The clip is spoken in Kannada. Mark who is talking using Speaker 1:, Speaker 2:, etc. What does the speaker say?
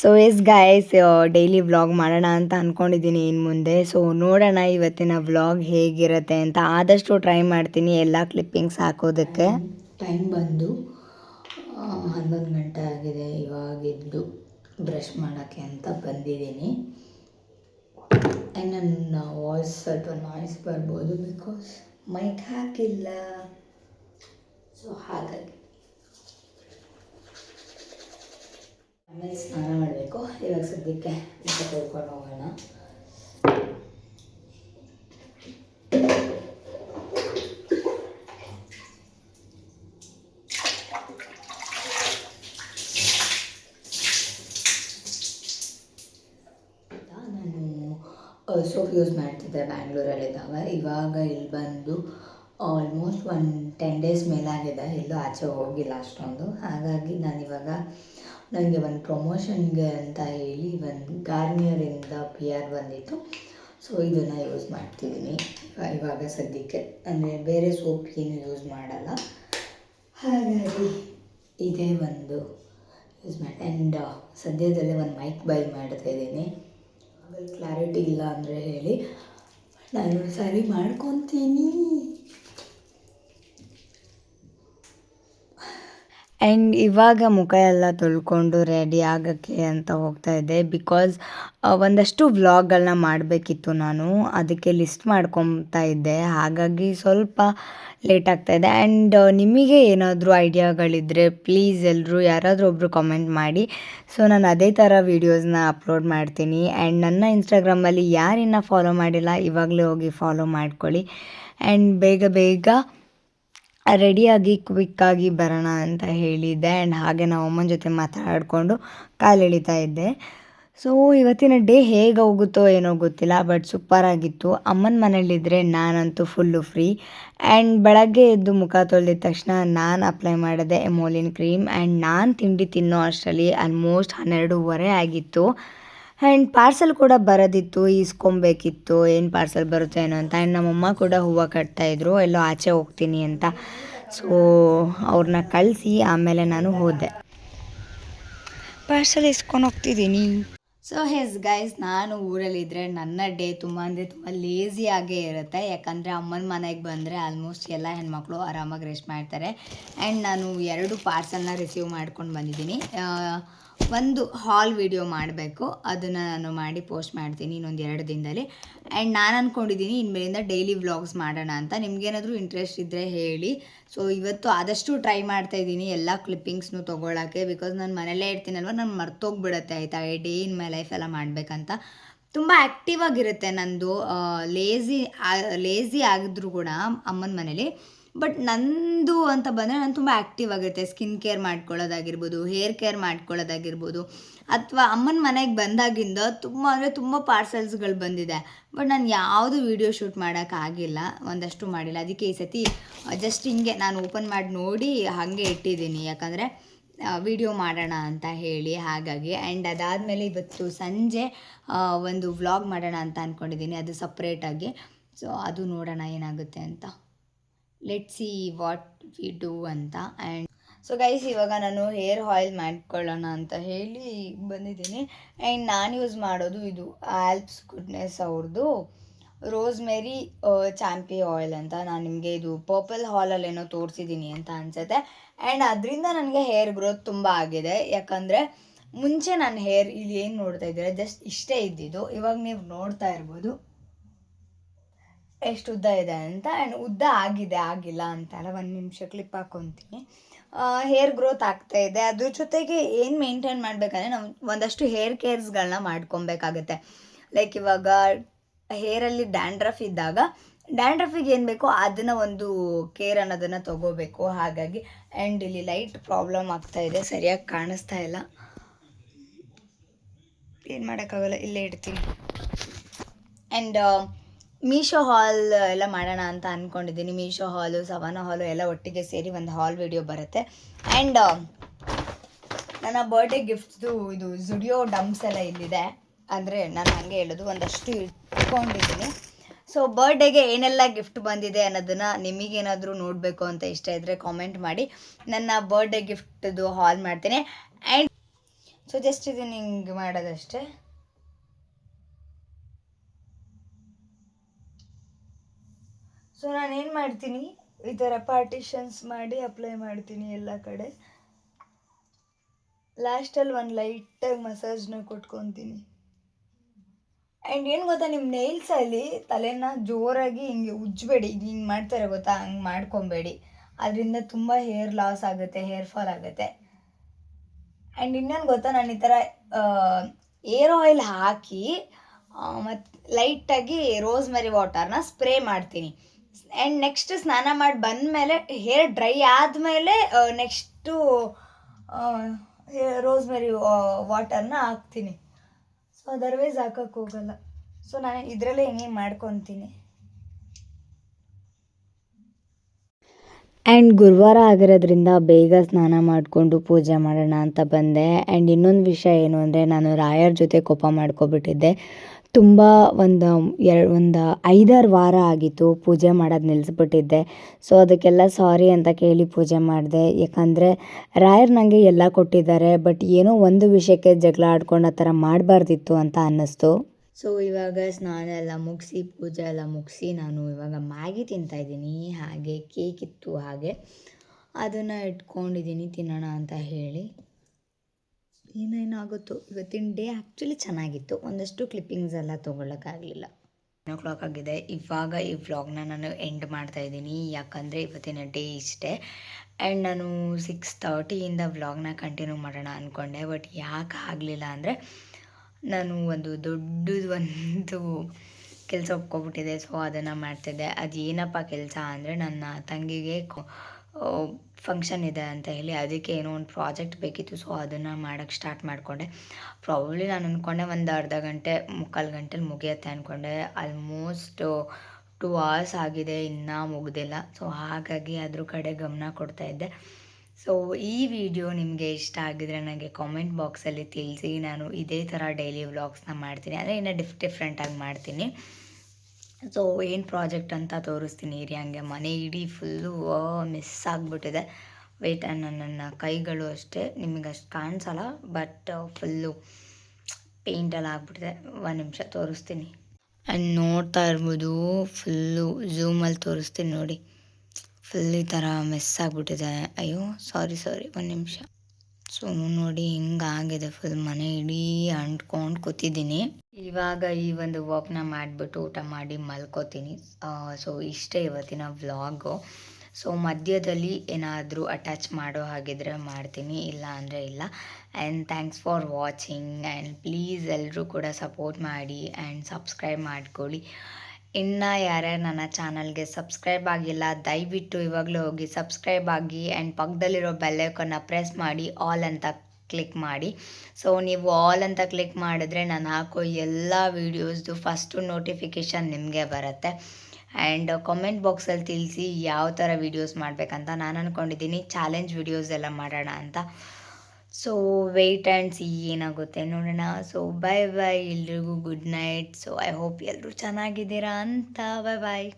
Speaker 1: So yes guys daily vlog ಮಾಡೋಣ ಅಂತ ಅಂದ್ಕೊಂಡಿದ್ದೀನಿ ಇನ್ನು ಮುಂದೆ. ಸೊ ನೋಡೋಣ ಇವತ್ತಿನ ವ್ಲಾಗ್ ಹೇಗಿರುತ್ತೆ ಅಂತ. ಆದಷ್ಟು ಟ್ರೈ ಮಾಡ್ತೀನಿ ಎಲ್ಲ ಕ್ಲಿಪ್ಪಿಂಗ್ಸ್ ಹಾಕೋದಕ್ಕೆ. ಟೈಮ್ ಬಂದು ಹನ್ನೊಂದು ಗಂಟೆ ಆಗಿದೆ. ಇವಾಗಿದ್ದು ಬ್ರಷ್ ಮಾಡೋಕ್ಕೆ ಅಂತ ಬಂದಿದ್ದೀನಿ. ಆ್ಯಂಡ್ ನನ್ನ ವಾಯ್ಸ್ ಸ್ವಲ್ಪ ನಾಯ್ಸ್ ಬರ್ಬೋದು ಬಿಕಾಸ್ ಮೈಕ್ ಹಾಕಿಲ್ಲ. ಸೊ ಹಾಗಾಗಿ ಆಮೇಲೆ ಸ್ನಾನ ಮಾಡಬೇಕು. ಇವಾಗ ಸದ್ಯಕ್ಕೆ ಮುಖ ತೊಳ್ಕೊಂಡು ಹೋಗೋಣ. ನಾನು ಸೋಪ್ ಯೂಸ್ ಮಾಡ್ತಿದ್ದೆ ಬ್ಯಾಂಗ್ಳೂರಲ್ಲಿದ್ದಾಗ ಇವಾಗ ಇಲ್ಲಿ ಬಂದು ಆಲ್ಮೋಸ್ಟ್ ಒನ್ ಟೆನ್ ಡೇಸ್ ಮೇಲಾಗಿದೆ. ಎಲ್ಲೂ ಆಚೆ ಹೋಗಿಲ್ಲ ಅಷ್ಟೊಂದು. ಹಾಗಾಗಿ ನಾನಿವಾಗ ನನಗೆ ಒಂದು ಪ್ರಮೋಷನ್ಗೆ ಅಂತ ಹೇಳಿ ಒಂದು ಗಾರ್ನಿಯರಿಂದ ಪಿ ಆರ್ ಬಂದಿತ್ತು. ಸೊ ಇದನ್ನು ಯೂಸ್ ಮಾಡ್ತಿದ್ದೀನಿ. ಇವ- ಇವಾಗ ಸದ್ಯಕ್ಕೆ. ಅಂದರೆ ಬೇರೆ ಸೋಪ್ ಏನು ಯೂಸ್ ಮಾಡಲ್ಲ. ಹಾಗಾಗಿ ಇದೇ ಒಂದು ಯೂಸ್ ಮಾಡಿ ಆ್ಯಂಡ್ ಸದ್ಯದಲ್ಲೇ ಒಂದು ಮೈಕ್ ಬೈ ಮಾಡ್ತಾ ಇದ್ದೀನಿ. ಕ್ಲಾರಿಟಿ ಇಲ್ಲ ಅಂದರೆ ಹೇಳಿ. ನಾನು ಸರಿ ಮಾಡ್ಕೊತೀನಿ. ಆ್ಯಂಡ್ ಇವಾಗ ಮುಖ ಎಲ್ಲ ತೊಳ್ಕೊಂಡು ರೆಡಿ ಆಗೋಕ್ಕೆ ಅಂತ ಹೋಗ್ತಾ ಇದ್ದೆ ಬಿಕಾಸ್ ಒಂದಷ್ಟು ವ್ಲಾಗ್ಗಳನ್ನ ಮಾಡಬೇಕಿತ್ತು ನಾನು. ಅದಕ್ಕೆ ಲಿಸ್ಟ್ ಮಾಡ್ಕೊತಾ ಇದ್ದೆ. ಹಾಗಾಗಿ ಸ್ವಲ್ಪ ಲೇಟ್ ಆಗ್ತಾ ಇದೆ. ಆ್ಯಂಡ್ ನಿಮಗೆ ಏನಾದರೂ ಐಡಿಯಾಗಳಿದ್ದರೆ ಪ್ಲೀಸ್ ಎಲ್ಲರೂ ಯಾರಾದರೂ ಒಬ್ಬರು ಕಾಮೆಂಟ್ ಮಾಡಿ. ಸೊ ನಾನು ಅದೇ ಥರ ವೀಡಿಯೋಸ್ನ ಅಪ್ಲೋಡ್ ಮಾಡ್ತೀನಿ. ಆ್ಯಂಡ್ ನನ್ನ ಇನ್ಸ್ಟಾಗ್ರಾಮಲ್ಲಿ ಯಾರಿನ್ನ ಫಾಲೋ ಮಾಡಿಲ್ಲ, ಇವಾಗಲೇ ಹೋಗಿ ಫಾಲೋ ಮಾಡ್ಕೊಳ್ಳಿ. ಆ್ಯಂಡ್ ಬೇಗ ಬೇಗ ರೆಡಿಯಾಗಿ ಕ್ವಿಕ್ಕಾಗಿ ಬರೋಣ ಅಂತ ಹೇಳಿದ್ದೆ. ಆ್ಯಂಡ್ ಹಾಗೆ ನಾವು ಅಮ್ಮನ ಜೊತೆ ಮಾತಾಡಿಕೊಂಡು ಕಾಲು ಎಳಿತಾ ಇದ್ದೆ. ಸೊ ಇವತ್ತಿನ ಡೇ ಹೇಗೆ ಹೋಗುತ್ತೋ ಏನೋ ಗೊತ್ತಿಲ್ಲ ಬಟ್ ಸೂಪರ್ ಆಗಿತ್ತು. ಅಮ್ಮನ ಮನೇಲಿದ್ದರೆ ನಾನಂತೂ ಫುಲ್ಲು ಫ್ರೀ ಆ್ಯಂಡ್ ಬೆಳಗ್ಗೆ ಎದ್ದು ಮುಖ ತೊಳೆದಿದ ತಕ್ಷಣ ನಾನು ಅಪ್ಲೈ ಮಾಡಿದೆ ಎಮೋಲಿನ್ ಕ್ರೀಮ್ ಆ್ಯಂಡ್ ನಾನು ತಿಂಡಿ ತಿನ್ನೋ ಅಷ್ಟರಲ್ಲಿ ಆಲ್ಮೋಸ್ಟ್ ಹನ್ನೆರಡೂವರೆ ಆಗಿತ್ತು. ಆ್ಯಂಡ್ ಪಾರ್ಸೆಲ್ ಕೂಡ ಬರೋದಿತ್ತು ಈಸ್ಕೊಬೇಕಿತ್ತು ಏನು ಪಾರ್ಸೆಲ್ ಬರುತ್ತೆ ಏನೋ ಅಂತ. ಆ್ಯಂಡ್ ನಮ್ಮಮ್ಮ ಕೂಡ ಹೂವು ಕಟ್ತಾಯಿದ್ರು ಎಲ್ಲೋ ಆಚೆ ಹೋಗ್ತೀನಿ ಅಂತ. ಸೊ ಅವ್ರನ್ನ ಕಳಿಸಿ ಆಮೇಲೆ ನಾನು ಹೋದೆ. ಪಾರ್ಸೆಲ್ ಇಸ್ಕೊಂಡು ಹೋಗ್ತಿದ್ದೀನಿ ಸೊ ಹೆಸ್ ಗೈಸ್ ನಾನು ಊರಲ್ಲಿದ್ದರೆ ನನ್ನ ಡೇ ತುಂಬ ಅಂದರೆ ತುಂಬ ಲೇಸಿಯಾಗೇ ಇರುತ್ತೆ. ಯಾಕಂದರೆ ಅಮ್ಮನ ಮನೆಗೆ ಬಂದರೆ ಆಲ್ಮೋಸ್ಟ್ ಎಲ್ಲ ಹೆಣ್ಮಕ್ಳು ಆರಾಮಾಗಿ ರೆಸ್ಟ್ ಮಾಡ್ತಾರೆ. ಆ್ಯಂಡ್ ನಾನು ಎರಡು ಪಾರ್ಸಲ್ನ ರಿಸೀವ್ ಮಾಡ್ಕೊಂಡು ಬಂದಿದ್ದೀನಿ. ಒಂದು ಹಾಲ್ ವಿಡಿಯೋ ಮಾಡಬೇಕು. ಅದನ್ನು ನಾನು ಮಾಡಿ ಪೋಸ್ಟ್ ಮಾಡ್ತೀನಿ ಇನ್ನೊಂದು ಎರಡು ದಿನದಲ್ಲಿ. ಆ್ಯಂಡ್ ನಾನು ಅಂದ್ಕೊಂಡಿದ್ದೀನಿ ಇನ್ಮೇಲಿಂದ ಡೈಲಿ ವ್ಲಾಗ್ಸ್ ಮಾಡೋಣ ಅಂತ. ನಿಮಗೇನಾದರೂ ಇಂಟ್ರೆಸ್ಟ್ ಇದ್ದರೆ ಹೇಳಿ. ಸೊ ಇವತ್ತು ಆದಷ್ಟು ಟ್ರೈ ಮಾಡ್ತಾ ಇದ್ದೀನಿ ಎಲ್ಲ ಕ್ಲಿಪ್ಪಿಂಗ್ಸ್ನು ತೊಗೊಳಕ್ಕೆ. ಬಿಕಾಸ್ ನಾನು ಮನೇಲೇ ಇರ್ತೀನಲ್ವ, ನಾನು ಮರ್ತೋಗ್ಬಿಡುತ್ತೆ, ಆಯಿತಾ? ಡೇ ಇನ್ ಮೈ ಲೈಫ್ ಎಲ್ಲ ಮಾಡಬೇಕಂತ. ತುಂಬ ಆ್ಯಕ್ಟಿವ್ ಆಗಿರುತ್ತೆ ನಂದು. ಲೇಝಿ ಲೇಝಿ ಆಗಿದ್ರು ಕೂಡ ಅಮ್ಮನ ಮನೇಲಿ. ಬಟ್ ನಂದು ಅಂತ ಬಂದರೆ ನಾನು ತುಂಬ ಆ್ಯಕ್ಟಿವ್ ಆಗಿರುತ್ತೆ. ಸ್ಕಿನ್ ಕೇರ್ ಮಾಡ್ಕೊಳ್ಳೋದಾಗಿರ್ಬೋದು ಹೇರ್ ಕೇರ್ ಮಾಡ್ಕೊಳ್ಳೋದಾಗಿರ್ಬೋದು, ಅಥವಾ ಅಮ್ಮನ ಮನೆಗೆ ಬಂದಾಗಿಂದ ತುಂಬ ಅಂದರೆ ತುಂಬ ಪಾರ್ಸಲ್ಸ್ಗಳು ಬಂದಿದೆ. ಬಟ್ ನಾನು ಯಾವುದು ವೀಡಿಯೋ ಶೂಟ್ ಮಾಡೋಕ್ಕಾಗಿಲ್ಲ ಒಂದಷ್ಟು ಮಾಡಿಲ್ಲ. ಅದಕ್ಕೆ ಈ ಸತಿ ಜಸ್ಟ್ ಹಿಂಗೆ ನಾನು ಓಪನ್ ಮಾಡಿ ನೋಡಿ ಹಾಗೆ ಇಟ್ಟಿದ್ದೀನಿ. ಯಾಕಂದರೆ ವಿಡಿಯೋ ಮಾಡೋಣ ಅಂತ ಹೇಳಿ ಹಾಗಾಗಿ. ಆ್ಯಂಡ್ ಅದಾದಮೇಲೆ ಇವತ್ತು ಸಂಜೆ ಒಂದು ವ್ಲಾಗ್ ಮಾಡೋಣ ಅಂತ ಅಂದ್ಕೊಂಡಿದ್ದೀನಿ ಅದು ಸಪ್ರೇಟಾಗಿ ಸೊ ಅದು ನೋಡೋಣ ಏನಾಗುತ್ತೆ ಅಂತ. Let see what we do ಅಂತ. ಆ್ಯಂಡ್ ಸೊ ಗೈಸ್ ಇವಾಗ ನಾನು ಹೇರ್ ಆಯಿಲ್ ಮಾಡ್ಕೊಳ್ಳೋಣ ಅಂತ ಹೇಳಿ ಬಂದಿದ್ದೀನಿ. ಆ್ಯಂಡ್ ನಾನು ಯೂಸ್ ಮಾಡೋದು ಇದು ಆಲ್ಪ್ಸ್ ಗುಡ್ನೆಸ್ ಅವ್ರದ್ದು ರೋಸ್ಮೇರಿ ಚಾಂಪಿ ಆಯಿಲ್ ಅಂತ. ನಾನು ನಿಮಗೆ ಇದು ಪರ್ಪಲ್ ಹಾಲಲ್ಲಿ ಏನೋ ತೋರಿಸಿದ್ದೀನಿ ಅಂತ ಅನ್ಸುತ್ತೆ. ಆ್ಯಂಡ್ ಅದರಿಂದ ನನಗೆ ಹೇರ್ ಗ್ರೋತ್ ತುಂಬ ಆಗಿದೆ. ಯಾಕಂದರೆ ಮುಂಚೆ ನನ್ನ ಹೇರ್ ಇಲ್ಲಿ ಏನು ನೋಡ್ತಾ ಇದ್ದೀರಾ? ಜಸ್ಟ್ ಇಷ್ಟೇ ಇದ್ದಿದ್ದು. ಇವಾಗ ನೀವು ನೋಡ್ತಾ ಇರ್ಬೋದು. ಎಷ್ಟು ಉದ್ದ ಇದೆ ಅಂತ ಆ್ಯಂಡ್ ಉದ್ದ ಆಗಿದೆ, ಆಗಿಲ್ಲ ಅಂತಲ್ಲ ಒಂದು ನಿಮಿಷ ಕ್ಲಿಪ್ ಹಾಕೊತೀನಿ. ಹೇರ್ ಗ್ರೋತ್ ಆಗ್ತಾ ಇದೆ. ಅದ್ರ ಜೊತೆಗೆ ಏನು ಮೇಂಟೈನ್ ಮಾಡಬೇಕಂದ್ರೆ ನಾವು ಒಂದಷ್ಟು ಹೇರ್ ಕೇರ್ಸ್ಗಳನ್ನ ಮಾಡ್ಕೊಬೇಕಾಗತ್ತೆ. ಲೈಕ್ ಇವಾಗ ಹೇರಲ್ಲಿ ಡ್ಯಾಂಡ್ರಫ್ ಇದ್ದಾಗ ಡ್ಯಾಂಡ್ರಫಿಗೆ ಏನು ಬೇಕೋ ಅದನ್ನು ಒಂದು ಕೇರ್ ಅನ್ನೋದನ್ನು ತಗೋಬೇಕು. ಹಾಗಾಗಿ ಆ್ಯಂಡ್ ಇಲ್ಲಿ ಲೈಟ್ ಪ್ರಾಬ್ಲಮ್ ಆಗ್ತಾ ಇದೆ, ಸರಿಯಾಗಿ ಕಾಣಿಸ್ತಾ ಇಲ್ಲ. ಏನು ಮಾಡೋಕ್ಕಾಗಲ್ಲ, ಇಲ್ಲೇ ಇಡ್ತೀನಿ. ಆ್ಯಂಡ್ ಮೀಶೋ ಹಾಲ್ ಎಲ್ಲ ಮಾಡೋಣ ಅಂತ ಅಂದ್ಕೊಂಡಿದ್ದೀನಿ ಮೀಶೋ ಹಾಲು, ಸವಾನ ಹಾಲು ಎಲ್ಲ ಒಟ್ಟಿಗೆ ಸೇರಿ ಒಂದು ಹಾಲ್ ವಿಡಿಯೋ ಬರುತ್ತೆ. ಆ್ಯಂಡ್ ನನ್ನ ಬರ್ಡೇ ಗಿಫ್ಟ್ದು ಇದು ಜುಡಿಯೋ ಡಮ್ಸ್ ಎಲ್ಲ ಇಲ್ಲಿದೆ. ಅಂದರೆ ನಾನು ಹಾಗೆ ಹೇಳೋದು, ಒಂದಷ್ಟು ಇಟ್ಕೊಂಡಿದ್ದೀನಿ. ಸೊ ಬರ್ಡೇಗೆ ಏನೆಲ್ಲ ಗಿಫ್ಟ್ ಬಂದಿದೆ ಅನ್ನೋದನ್ನು ನಿಮಗೇನಾದರೂ ನೋಡಬೇಕು ಅಂತ ಇಷ್ಟ ಇದ್ದರೆ ಕಾಮೆಂಟ್ ಮಾಡಿ. ನನ್ನ ಬರ್ಡೇ ಗಿಫ್ಟ್ದು ಹಾಲ್ ಮಾಡ್ತೀನಿ. ಆ್ಯಂಡ್ ಸೊ ಜಸ್ಟ್ ಇದು ಹಿಂಗೆ ಮಾಡೋದಷ್ಟೇ. ಸೊ ನಾನು ಏನು ಮಾಡ್ತೀನಿ? ಈ ಥರ ಪಾರ್ಟಿಷನ್ಸ್ ಮಾಡಿ ಅಪ್ಲೈ ಮಾಡ್ತೀನಿ ಎಲ್ಲ ಕಡೆ. ಲಾಸ್ಟಲ್ಲಿ ಒಂದು ಲೈಟಾಗಿ ಮಸಾಜ್ನ ಕೊಟ್ಕೊತೀನಿ. ಆ್ಯಂಡ್ ಏನು ಗೊತ್ತಾ ನಿಮ್ಮ ನೇಲ್ಸಲ್ಲಿ ತಲೆನ ಜೋರಾಗಿ ಹಿಂಗೆ ಉಜ್ಜಬೇಡಿ. ಈಗ ಹಿಂಗೆ ಮಾಡ್ತಾರೆ ಗೊತ್ತಾ? ಹಂಗೆ ಮಾಡ್ಕೊಬೇಡಿ. ಅದರಿಂದ ತುಂಬ ಹೇರ್ ಲಾಸ್ ಆಗುತ್ತೆ ಹೇರ್ ಫಾಲ್ ಆಗುತ್ತೆ. ಆ್ಯಂಡ್ ಇನ್ನೊಂದು ಗೊತ್ತಾ, ನಾನು ಈ ಥರ ಏರ್ ಆಯಿಲ್ ಹಾಕಿ ಮತ್ತು ಲೈಟಾಗಿ ರೋಸ್ಮೆರಿ ವಾಟರ್ನ ಸ್ಪ್ರೇ ಮಾಡ್ತೀನಿ. ಆ್ಯಂಡ್ ನೆಕ್ಸ್ಟ್ ಸ್ನಾನ ಮಾಡಿ ಬಂದಮೇಲೆ ಹೇರ್ ಡ್ರೈ ಆದಮೇಲೆ ನೆಕ್ಸ್ಟು ರೋಸ್ಮೆರಿ ವಾಟರ್ನ ಹಾಕ್ತೀನಿ. ಸೊ ಅದರ್ವೈಸ್ ಹಾಕಕ್ಕೆ ಹೋಗಲ್ಲ. ಸೊ ನಾನು ಇದರಲ್ಲೇ ಹಿಂಗೆ ಮಾಡ್ಕೊತೀನಿ.
Speaker 2: ಆ್ಯಂಡ್ ಗುರುವಾರ ಆಗಿರೋದ್ರಿಂದ ಬೇಗ ಸ್ನಾನ ಮಾಡಿಕೊಂಡು ಪೂಜೆ ಮಾಡೋಣ ಅಂತ ಬಂದೆ. ಆ್ಯಂಡ್ ಇನ್ನೊಂದು ವಿಷಯ ಏನು ಅಂದರೆ, ನಾನು ರಾಯರ ಜೊತೆ ಕೋಪ ಮಾಡ್ಕೊಬಿಟ್ಟಿದ್ದೆ. ತುಂಬ ಒಂದು, ಎರಡು, ಒಂದು ಐದಾರು ವಾರ ಆಗಿತ್ತು ಪೂಜೆ ಮಾಡೋದು ನಿಲ್ಲಿಸ್ಬಿಟ್ಟಿದ್ದೆ ಸೊ ಅದಕ್ಕೆಲ್ಲ ಸಾರಿ ಅಂತ ಕೇಳಿ ಪೂಜೆ ಮಾಡಿದೆ. ಯಾಕಂದರೆ ರಾಯರು ನನಗೆ ಎಲ್ಲ ಕೊಟ್ಟಿದ್ದಾರೆ ಬಟ್ ಏನೋ ಒಂದು ವಿಷಯಕ್ಕೆ ಜಗಳ ಆಡ್ಕೊಂಡು ಆ ಥರ ಮಾಡಬಾರ್ದಿತ್ತು ಅಂತ ಅನ್ನಿಸ್ತು.
Speaker 1: ಸೊ ಇವಾಗ ಸ್ನಾನ ಎಲ್ಲ ಮುಗಿಸಿ, ಪೂಜೆ ಎಲ್ಲ ಮುಗಿಸಿ ನಾನು ಇವಾಗ ಮ್ಯಾಗಿ ತಿಂತಾಯಿದ್ದೀನಿ ಹಾಗೆ ಕೇಕ್ ಇತ್ತು ಹಾಗೆ. ಅದನ್ನು ಇಟ್ಕೊಂಡಿದ್ದೀನಿ, ತಿನ್ನೋಣ ಅಂತ ಹೇಳಿ. ಏನೇನಾಗುತ್ತೋ, ಇವತ್ತಿನ ಡೇ ಆ್ಯಕ್ಚುಲಿ ಚೆನ್ನಾಗಿತ್ತು. ಒಂದಷ್ಟು ಕ್ಲಿಪ್ಪಿಂಗ್ಸ್ ಎಲ್ಲ ತೊಗೊಳಕ್ಕಾಗಲಿಲ್ಲ ಓ ಕ್ಲಾಕ್ ಆಗಿದೆ. ಇವಾಗ ಈ ವ್ಲಾಗ್ನ ನಾನು ಎಂಡ್ ಮಾಡ್ತಾ ಇದ್ದೀನಿ. ಯಾಕಂದರೆ ಇವತ್ತಿನ ಡೇ ಇಷ್ಟೇ. ಆ್ಯಂಡ್ ನಾನು ಸಿಕ್ಸ್ ತರ್ಟಿಯಿಂದ ವ್ಲಾಗ್ನ ಕಂಟಿನ್ಯೂ ಮಾಡೋಣ ಅಂದ್ಕೊಂಡೆ ಬಟ್ ಯಾಕೆ ಆಗಲಿಲ್ಲ ಅಂದರೆ, ನಾನು ಒಂದು ದೊಡ್ಡದು ಒಂದು ಕೆಲಸ ಒಪ್ಕೊಬಿಟ್ಟಿದೆ. ಸೊ ಅದನ್ನು ಮಾಡ್ತಿದ್ದೆ. ಅದು ಏನಪ್ಪ ಕೆಲಸ ಅಂದರೆ, ನನ್ನ ತಂಗಿಗೆ ಫಂಕ್ಷನ್ ಇದೆ ಅಂತ ಹೇಳಿ ಅದಕ್ಕೆ ಏನೋ ಒಂದು ಪ್ರಾಜೆಕ್ಟ್ ಬೇಕಿತ್ತು. ಸೊ ಅದನ್ನು ಮಾಡೋಕ್ಕೆ ಸ್ಟಾರ್ಟ್ ಮಾಡಿಕೊಂಡೆ. ಪ್ರಾಬ್ಲಿ ನಾನು ಅಂದ್ಕೊಂಡೆ ಒಂದು ಅರ್ಧ ಗಂಟೆ, ಮುಕ್ಕಾಲು ಗಂಟೆಲಿ ಮುಗಿಯುತ್ತೆ ಅಂದ್ಕೊಂಡೆ ಆಲ್ಮೋಸ್ಟ್ ಟು ಅವರ್ಸ್ ಆಗಿದೆ, ಇನ್ನೂ ಮುಗ್ದಿಲ್ಲ. ಸೊ ಹಾಗಾಗಿ ಅದ್ರ ಕಡೆ ಗಮನ ಕೊಡ್ತಾ ಇದ್ದೆ. ಸೊ ಈ ವಿಡಿಯೋ ನಿಮಗೆ ಇಷ್ಟ ಆಗಿದ್ರೆ ನನಗೆ ಕಾಮೆಂಟ್ ಬಾಕ್ಸಲ್ಲಿ ತಿಳಿಸಿ. ನಾನು ಇದೇ ಥರ ಡೈಲಿ ವ್ಲಾಗ್ಸ್ನ ಮಾಡ್ತೀನಿ. ಅಂದರೆ ಇನ್ನೂ ಡಿಫ್ ಡಿಫ್ರೆಂಟಾಗಿ ಮಾಡ್ತೀನಿ. ಸೊ ಏನು ಪ್ರಾಜೆಕ್ಟ್ ಅಂತ ತೋರಿಸ್ತೀನಿ. ಇರಿ ಹಂಗೆ ಮನೆ ಇಡೀ ಫುಲ್ಲು ಮಿಸ್ ಆಗಿಬಿಟ್ಟಿದೆ. ವೆಯ್ಟ್ ನನ್ನ ಕೈಗಳು ಅಷ್ಟೇ. ನಿಮಗೆ ಅಷ್ಟು ಕಾಣಿಸಲ್ಲ ಬಟ್ ಫುಲ್ಲು ಪೇಂಟೆಲ್ಲ ಆಗಿಬಿಟ್ಟಿದೆ. ಒಂದು ನಿಮಿಷ ತೋರಿಸ್ತೀನಿ. ಆ್ಯಂಡ್ ನೋಡ್ತಾ ಇರ್ಬೋದು ಫುಲ್ಲು ಝೂಮಲ್ಲಿ ತೋರಿಸ್ತೀನಿ ನೋಡಿ. ಫುಲ್ ಈ ಥರ ಮಿಸ್ ಆಗಿಬಿಟ್ಟಿದೆ. ಅಯ್ಯೋ ಸಾರಿ ಸಾರಿ ಒಂದು ನಿಮಿಷ. ಸೊ ನೋಡಿ ಹಿಂಗಾಗಿದೆ ಫುಲ್ ಮನೆ ಇಡೀ ಅಂಟ್ಕೊಂಡು ಕೂತಿದ್ದೀನಿ. ಇವಾಗ ಈ ಒಂದು ವಾಕ್ನ ಮಾಡಿಬಿಟ್ಟು ಊಟ ಮಾಡಿ ಮಲ್ಕೋತೀನಿ. ಸೊ ಇಷ್ಟೇ ಇವತ್ತಿನ ವ್ಲಾಗು ಸೊ ಮಧ್ಯದಲ್ಲಿ ಏನಾದರೂ ಅಟ್ಯಾಚ್ ಮಾಡೋ ಹಾಗಿದ್ರೆ ಮಾಡ್ತೀನಿ. ಇಲ್ಲ ಅಂದರೆ ಇಲ್ಲ. And thanks for watching and please ಎಲ್ಲರೂ ಕೂಡ ಸಪೋರ್ಟ್ ಮಾಡಿ ಆ್ಯಂಡ್ ಸಬ್ಸ್ಕ್ರೈಬ್ ಮಾಡ್ಕೊಳ್ಳಿ. ಇನ್ನು ಯಾರ್ಯಾರು ನನ್ನ ಚಾನಲ್ಗೆ ಸಬ್ಸ್ಕ್ರೈಬ್ ಆಗಿಲ್ಲ, ದಯವಿಟ್ಟು ಇವಾಗಲೂ ಹೋಗಿ ಸಬ್ಸ್ಕ್ರೈಬ್ ಆಗಿ ಆ್ಯಂಡ್ ಪಕ್ಕದಲ್ಲಿರೋ ಬೆಲ್ಲೈಕನ್ನ ಪ್ರೆಸ್ ಮಾಡಿ ಆಲ್ ಅಂತ ಕ್ಲಿಕ್ ಮಾಡಿ. ಸೊ ನೀವು ಆಲ್ ಅಂತ ಕ್ಲಿಕ್ ಮಾಡಿದ್ರೆ ನಾನು ಹಾಕೋ ಎಲ್ಲ ವೀಡಿಯೋಸ್ದು ಫಸ್ಟು ನೋಟಿಫಿಕೇಷನ್ ನಿಮಗೆ ಬರುತ್ತೆ. ಆ್ಯಂಡ್ ಕಾಮೆಂಟ್ ಬಾಕ್ಸಲ್ಲಿ ತಿಳಿಸಿ ಯಾವ ಥರ ವೀಡಿಯೋಸ್ ಮಾಡಬೇಕಂತ ನಾನು ಅಂದ್ಕೊಂಡಿದ್ದೀನಿ ಚಾಲೆಂಜ್ ವೀಡಿಯೋಸ್ ಎಲ್ಲ ಮಾಡೋಣ ಅಂತ. ಸೊ ವೆಯ್ಟ್ ಆ್ಯಂಡ್ ಸಿ ಏನಾಗುತ್ತೆ ನೋಡೋಣ. ಸೊ ಬಾಯ್ ಬಾಯ್ ಎಲ್ರಿಗೂ good night so I hope ಎಲ್ಲರೂ ಚೆನ್ನಾಗಿದ್ದೀರಾ ಅಂತ. ಬಾಯ್ ಬಾಯ್